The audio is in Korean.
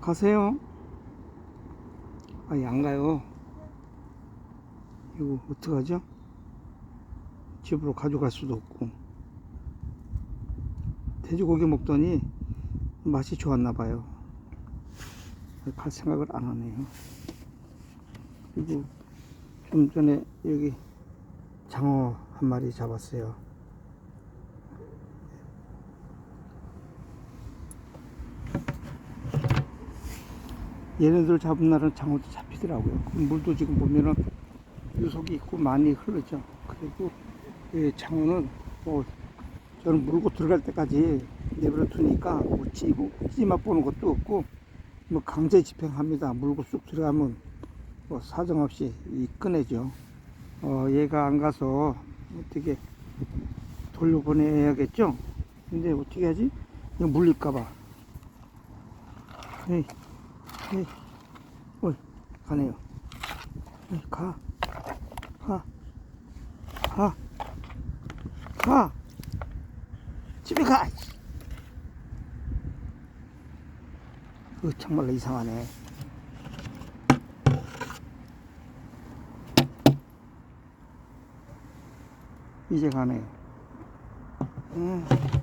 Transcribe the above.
가세요. 아니, 안 가요. 이거 어떡하죠? 집으로 가져갈 수도 없고. 돼지고기 먹더니 맛이 좋았나 봐요. 갈 생각을 안 하네요. 그리고 좀 전에 여기 장어 한 마리 잡았어요. 얘네들 잡은 날은 장어도 잡히더라고요. 그 물도 지금 보면은 유속이 있고 많이 흐르죠. 그리고 이 장어는 뭐 저는 물고 들어갈 때까지 내버려 두니까 뭐 찌고 찌맛 보는 것도 없고 뭐 강제 집행합니다. 물고 쑥 들어가면 뭐 사정없이 이 꺼내죠. 어 얘가 안 가서 어떻게 돌려보내야겠죠. 근데 어떻게 하지? 물릴까봐. 에이, 어이, 가네요. 에이, 가, 가, 가, 가. 집에 가. 그 정말로 이상하네. 이제 가네. 음.